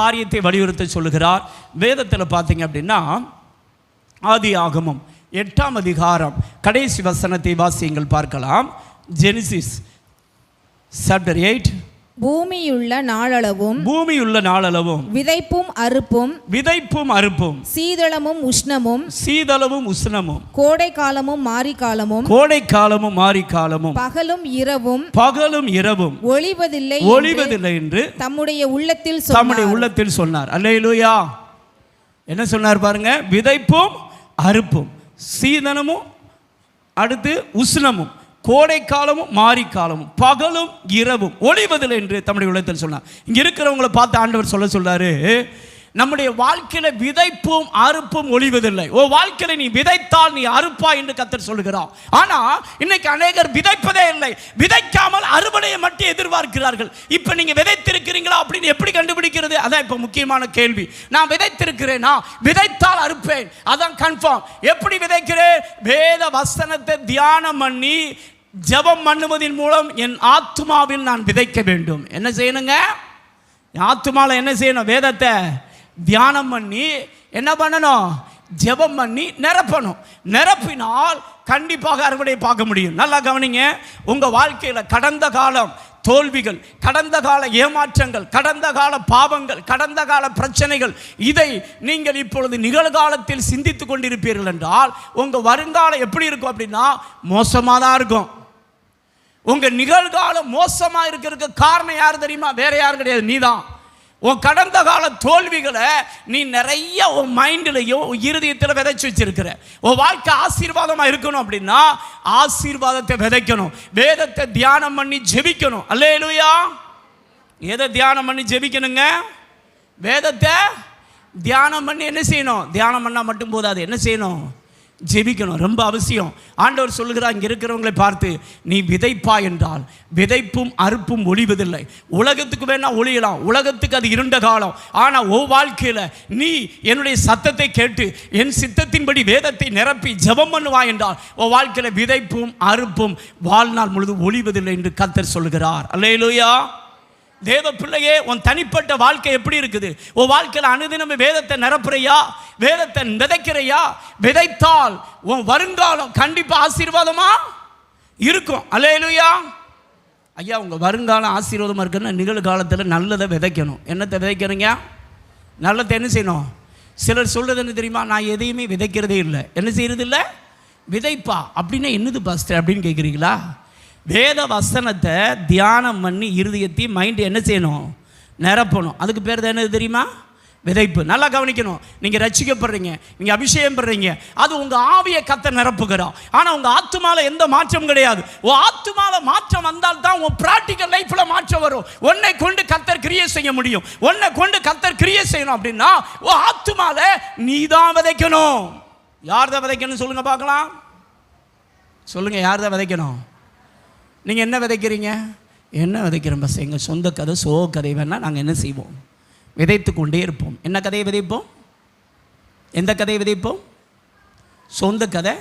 காரியத்தை வலியுறுத்த சொல்லுகிறார். வேதத்தில் பார்த்தீங்க அப்படின்னா ஆதி ஆகமம் எட்டாம் அதிகாரம் கடைசி வசனத்தை வாசியங்கள் பார்க்கலாம். ஜெனிசிஸ் சாப்டர் எயிட் பூமியுள்ள நாளளவும் பூமி உள்ள நாளளவும் விதைப்பும் அறுப்பும் விதைப்பும் அறுப்பும் சீதளமும் உஷ்ணமும் சீதளவும் உஷ்ணமும் கோடை காலமும் மாரி காலமும் கோடை காலமும் மாரி காலமும் பகலும் இரவும் பகலும் இரவும் ஒளிவதில்லை ஒளிவதில்லை என்று தம்முடைய உள்ளத்தில் தம்முடைய உள்ளத்தில் சொன்னார். அல்லேலூயா. என்ன சொன்னார் பாருங்க? விதைப்பும் அறுப்பும் சீதனமும் அடுத்து உஷ்ணமும். கோடை காலமும் மாரி காலமும் பகலும் இரவும் ஒளிவதில் என்று தம்முடைய உலகத்தில் சொன்னார். இங்கே இருக்கிறவங்களை பார்த்து ஆண்டவர் சொல்ல சொல்றாரு நம்முடைய வாழ்க்கையில விதைப்பும் அறுப்பும் ஒளிவதில்லை. ஓ வாழ்க்கையில நீ விதைத்தால் நீ அறுப்பா என்று கத்தர் சொல்லுகிறார் ஆனா இன்னைக்கு அநேகர் விதைப்பதே இல்லை. விதைக்காமல் அறுவடையை மட்டும் எதிர்பார்க்கிறார்கள். இப்ப நீங்க விதைத்திருக்கிறீங்களா அப்படின்னு எப்படி கண்டுபிடிக்கிறது? அதான் இப்ப முக்கியமான கேள்வி. நான் விதைத்திருக்கிறேனா? விதைத்தால் அறுப்பேன். அதான் கன்ஃபார்ம் எப்படி விதைக்கிறேன்? வேத வசனத்தை தியானம் பண்ணி ஜெபம் பண்ணுவதன் மூலம் என் ஆத்மாவில் நான் விதைக்க வேண்டும். என்ன செய்யணுங்க? ஆத்துமாவில் என்ன செய்யணும்? வேதத்தை தியானம் பண்ணி என்ன பண்ணணும்? ஜெபம் பண்ணி நிரப்பணும். நிரப்பினால் கண்டிப்பாக அறுவடை பார்க்க முடியும். நல்லா கவனிங்க. உங்கள் வாழ்க்கையில் கடந்த காலம் தோல்விகள் கடந்த கால ஏமாற்றங்கள் கடந்த கால பாவங்கள் கடந்த கால பிரச்சனைகள் இதை நீங்கள் இப்பொழுது நிகழ்காலத்தில் சிந்தித்துக் கொண்டிருப்பீர்கள் என்றால் உங்கள் வருங்காலம் எப்படி இருக்கும் அப்படின்னா மோசமாக தான் இருக்கும். உங்கள் நிகழ்காலம் மோசமாக இருக்கிறதுக்கு காரணம் யார் தெரியுமா? வேற யாரும் கிடையாது. நீதான். உன் கடந்த கால தோல்விகளை நீ நிறைய உன் மைண்டிலையும் உன் இருதயத்தில் விதைச்சு வச்சிருக்கிற. உன் வாழ்க்கை ஆசீர்வாதமாக இருக்கணும் அப்படின்னா ஆசீர்வாதத்தை விதைக்கணும். வேதத்தை தியானம் பண்ணி ஜெபிக்கணும். அல்லேலூயா. எதை தியானம் பண்ணி ஜெபிக்கணுங்க? வேதத்தை தியானம் பண்ணி என்ன செய்யணும்? தியானம் பண்ணால் மட்டும் போதாது. என்ன செய்யணும்? ஜெபிக்கணும். ரொம்ப அவசியம். ஆண்டவர் சொல்லுகிறார் இங்கே இருக்கிறவங்களை பார்த்து நீ விதைப்பா என்றால் விதைப்பும் அறுப்பும் ஒளிவதில்லை. உலகத்துக்கு வேணால் ஒளியலாம். உலகத்துக்கு அது இருண்ட காலம். ஆனால் ஓ வாழ்க்கையில் நீ என்னுடைய சத்தத்தை கேட்டு என் சித்தத்தின்படி வேதத்தை நிரப்பி ஜெபம் பண்ணுவா என்றால் ஓ வாழ்க்கையில் விதைப்பும் அறுப்பும் வாழ்நாள் முழுதும் ஒளிவதில்லை என்று கத்தர் சொல்லுகிறார். அல்லேலூயா. தேவ பிள்ளையே உன் தனிப்பட்ட வாழ்க்கை எப்படி இருக்குது? உன் வாழ்க்கையில் அனுதினம் வேதத்தை நிரப்புறையா? வேதத்தை விதைக்கிறையா? விதைத்தால் உன் வருங்காலம் கண்டிப்பாக ஆசீர்வாதமா இருக்கும். அல்லேலூயா. ஐயா உங்கள் வருங்காலம் ஆசீர்வாதமாக இருக்குன்னா நிகழ்காலத்தில் நல்லதை விதைக்கணும். என்னத்தை விதைக்கிறீங்க? நல்லதை என்ன செய்யணும்? சிலர் சொல்கிறது என்ன தெரியுமா? நான் எதையுமே விதைக்கிறதே இல்லை. என்ன செய்கிறது இல்லை விதைப்பா. அப்படின்னா என்னது பாஸ்டர் அப்படின்னு கேட்குறீங்களா வேத வசனத்தை தியானம் பண்ணி இருதயத்தையும் மைண்டு என்ன செய்யணும்? நிரப்பணும். அதுக்கு பேர் தான் என்னது தெரியுமா? விதைப்பு. நல்லா கவனிக்கணும். நீங்கள் ரசிக்கப்படுறீங்க. நீங்கள் அபிஷேகம் படுறீங்க அது உங்கள் ஆவியை கத்த நிரப்புகிறோம் ஆனால் உங்கள் ஆத்துமால எந்த மாற்றமும் கிடையாது. உன் ஆத்துமால மாற்றம் வந்தால் தான் உன் ப்ராக்டிக்கல் லைஃப்பில் மாற்றம் வரும். உன்னை கொண்டு கத்தர் கிரியை செய்ய முடியும். உன்னை கொண்டு கத்தர் கிரியை செய்யணும் அப்படின்னா உன் ஆத்துமால நீ தான் விதைக்கணும். யார் தான் விதைக்கணும் சொல்லுங்கள் பார்க்கலாம். சொல்லுங்கள் யார் தான் விதைக்கணும்? நீங்கள் என்ன விதைக்கிறீங்க? என்ன விதைக்கிறோம் பஸ்? எங்கள் சொந்த கதை சோ கதை வேணால் நாங்கள் என்ன செய்வோம்? விதைத்து கொண்டே இருப்போம். என்ன கதையை விதைப்போம்? எந்த கதையை விதைப்போம்? சொந்த கதை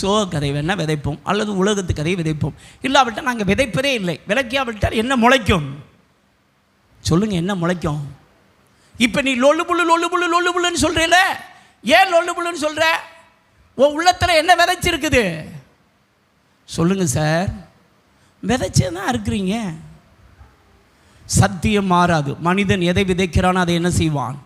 சோ கதை வேணால் விதைப்போம். அல்லது உலகத்து கதையை விதைப்போம். இல்லாவிட்டால் நாங்கள் விதைப்பதே இல்லை. விளக்கியாவிட்டால் என்ன முளைக்கும்? சொல்லுங்கள் என்ன முளைக்கும்? இப்போ நீ லொல்லு புல்லு லொல்லு புல்லு லொல்லு புல்லுன்னு சொல்கிறீல ஏன் லொல்லு புல்லுன்னு சொல்கிற உன் உள்ளத்தில் என்ன விதைச்சிருக்குது? சொல்லுங்கள் சார். விதைச்சே தான் இருக்கிறீங்க சத்தியம் மாறாது. மனிதன் எதை விதைக்கிறானோ அதை என்ன செய்வான்?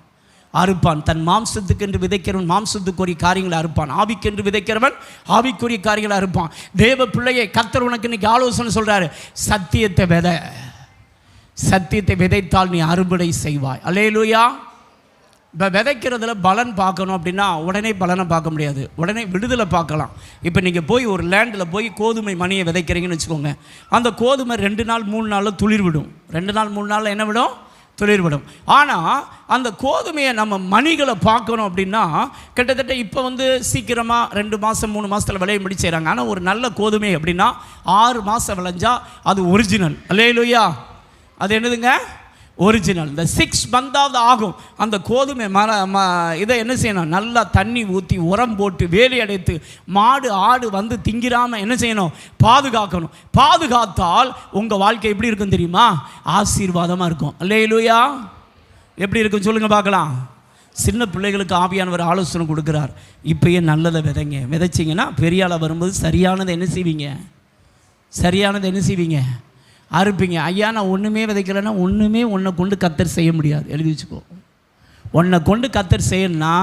அறுப்பான். தன் மாம்சத்துக்கென்று விதைக்கிறவன் மாம்சத்துக்குரிய காரியங்களை அறுப்பான். ஆவிக்கென்று விதைக்கிறவன் ஆவிக்குரிய காரியங்களை அறுப்பான். தேவ பிள்ளையை கத்தர் உனக்கு இன்னைக்கு ஆலோசனை சொல்கிறாரு சத்தியத்தை விதை. சத்தியத்தை விதைத்தால் நீ அறுவடை செய்வாய். அலேலுயா இப்போ விதைக்கிறதுல பலன் பார்க்கணும் அப்படின்னா உடனே பலனை பார்க்க முடியாது. உடனே விடுதலை பார்க்கலாம். இப்போ நீங்கள் போய் ஒரு லேண்டில் போய் கோதுமை மணியை விதைக்கிறீங்கன்னு வச்சுக்கோங்க. அந்த கோதுமை ரெண்டு நாள் மூணு நாளில் துளிர் விடும். ரெண்டு நாள் மூணு நாளில் என்ன விடும்? துளிர் விடும். ஆனால் அந்த கோதுமையை நம்ம மணிகளை பார்க்கணும் அப்படின்னா கிட்டத்தட்ட இப்போ வந்து சீக்கிரமாக ரெண்டு மாதம் மூணு மாதத்தில் விளைய முடிச்சுறாங்க. ஆனால் ஒரு நல்ல கோதுமை அப்படின்னா ஆறு மாதம் விளைஞ்சால் அது ஒரிஜினல் அல்லேலூயா. அது என்னதுங்க? ஒரிஜினல் இந்த சிக்ஸ் மந்தாவது ஆகும். அந்த கோதுமை மர ம இதை என்ன செய்யணும்? நல்லா தண்ணி ஊற்றி உரம் போட்டு வேலி அடைத்து மாடு ஆடு வந்து திங்கிராமல் என்ன செய்யணும்? பாதுகாக்கணும். பாதுகாத்தால் உங்கள் வாழ்க்கை எப்படி இருக்கும் தெரியுமா? ஆசீர்வாதமாக இருக்கும். அல்லேலூயா. எப்படி இருக்கும் சொல்லுங்கள் பார்க்கலாம். சின்ன பிள்ளைகளுக்கு ஆவியானவர் ஆலோசனை கொடுக்குறார். இப்பயே நல்லதை விதைங்க. விதைச்சிங்கன்னா பெரிய வரும்போது சரியானதை என்ன செய்வீங்க? சரியானதை என்ன செய்வீங்க? அறுப்பீங்க. ஐயா நான் ஒன்றுமே விதைக்கலைன்னா ஒன்றுமே உன்னை கொண்டு கத்தர் செய்ய முடியாது. எழுதி வச்சுக்கோ. உன்னை கொண்டு கத்தர் செய்யணும்னா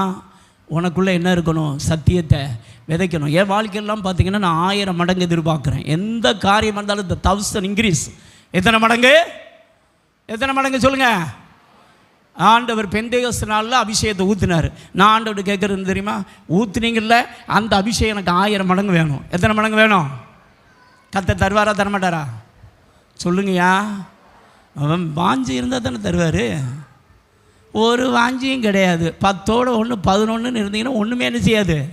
உனக்குள்ளே என்ன இருக்கணும்? சத்தியத்தை விதைக்கணும். என் வாழ்க்கையெல்லாம் பார்த்தீங்கன்னா நான் ஆயிரம் மடங்கு எதிர்பார்க்குறேன். எந்த காரியம் இருந்தாலும் இந்த தௌசண்ட் இன்க்ரீஸ் எத்தனை மடங்கு? எத்தனை மடங்கு சொல்லுங்கள் ஆண்டவர் பெந்தேகஸ் நாளில் அபிஷேகத்தை ஊற்றினார் நான் ஆண்டவர் கேட்குறது தெரியுமா? ஊற்றுனீங்கள்ல அந்த அபிஷேகம் எனக்கு ஆயிரம் மடங்கு வேணும். எத்தனை மடங்கு வேணும்? கத்தை தருவாரா தரமாட்டாரா? சொல்லுங்கய்யா. அவன் வாஞ்சி இருந்தால் தானே தருவார். ஒரு வாஞ்சியும் கிடையாது. பத்தோட ஒன்று பதினொன்றுன்னு இருந்தீங்கன்னா ஒன்றுமே என்ன செய்யாது?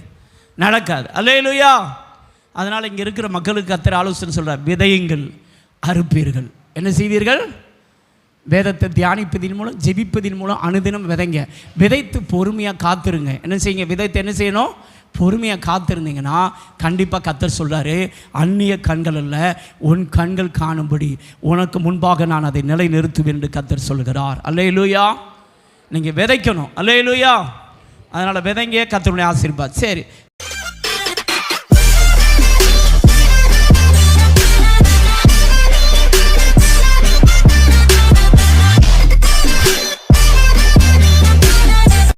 நடக்காது. அல்லேலூயா. அதனால் இங்கே இருக்கிற மக்களுக்கு அத்தனை ஆலோசனை சொல்கிறார் விதையுங்கள் அறுப்பீர்கள். என்ன செய்வீர்கள்? வேதத்தை தியானிப்பதின் மூலம் ஜெபிப்பதின் மூலம் அனுதினம் விதைங்க. விதைத்து பொறுமையாக காத்துருங்க. என்ன செய்யுங்க? விதைத்து என்ன செய்யணும்? பொறுமையாக காத்திருந்தீங்கன்னா கண்டிப்பாக கத்தர் சொல்கிறாரு அந்நிய கண்கள் அல்ல உன் கண்கள் காணும்படி உனக்கு முன்பாக நான் அதை நிலை நிறுத்துவேன் என்று கத்தர் சொல்கிறார். அல்லே லூயா நீங்கள் விதைக்கணும். அல்லே லூயா அதனால் விதைங்க கத்தருடைய ஆசீர்வாத். சரி